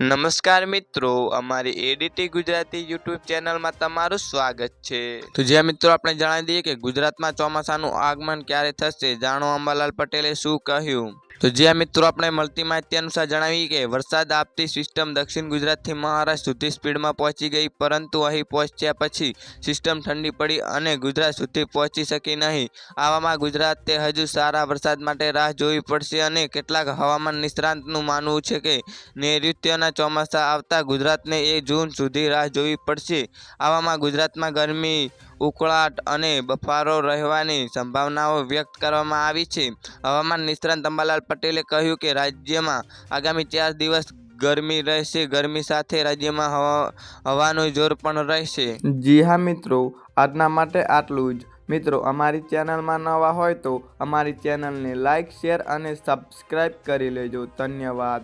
નમસ્કાર મિત્રો, અમારી એડીટી ગુજરાતી યુટ્યુબ ચેનલમાં તમારું સ્વાગત છે. તો જે મિત્રો આપણે જણાવી દઈએ કે ગુજરાતમાં ચોમાસાનું આગમન ક્યારે થશે, જાણો અંબાલાલ પટેલે શું કહ્યું? તો જ્યાં મિત્રો આપણે મળતી માહિતી અનુસાર જણાવીએ કે વરસાદ આપતી સિસ્ટમ દક્ષિણ ગુજરાતથી મહારાષ્ટ્ર સુધી સ્પીડમાં પહોંચી ગઈ, પરંતુ અહીં પહોંચ્યા પછી સિસ્ટમ ઠંડી પડી અને ગુજરાત સુધી પહોંચી શકી નહીં. આવામાં ગુજરાતે હજુ સારા વરસાદ માટે રાહ જોવી પડશે અને કેટલાક હવામાન નિષ્ણાંતનું માનવું છે કે નૈઋત્યના ચોમાસા આવતા ગુજરાતને એ જૂન સુધી રાહ જોવી પડશે. આવામાં ગુજરાતમાં ગરમી, ઉકળાટ અને બફારો રહેવાની સંભાવનાઓ વ્યક્ત કરવામાં આવી છે. હવામાન નિષ્ણાંત અંબાલાલ પટેલે કહ્યું કે રાજ્યમાં આગામી ચાર દિવસ ગરમી રહેશે. ગરમી સાથે રાજ્યમાં હવા, હવાનું જોર પણ રહેશે. જી હા મિત્રો, આજના માટે આટલું જ. મિત્રો, અમારી ચેનલમાં નવા હોય તો અમારી ચેનલને લાઇક શેર અને સબસ્ક્રાઈબ કરી લેજો. ધન્યવાદ.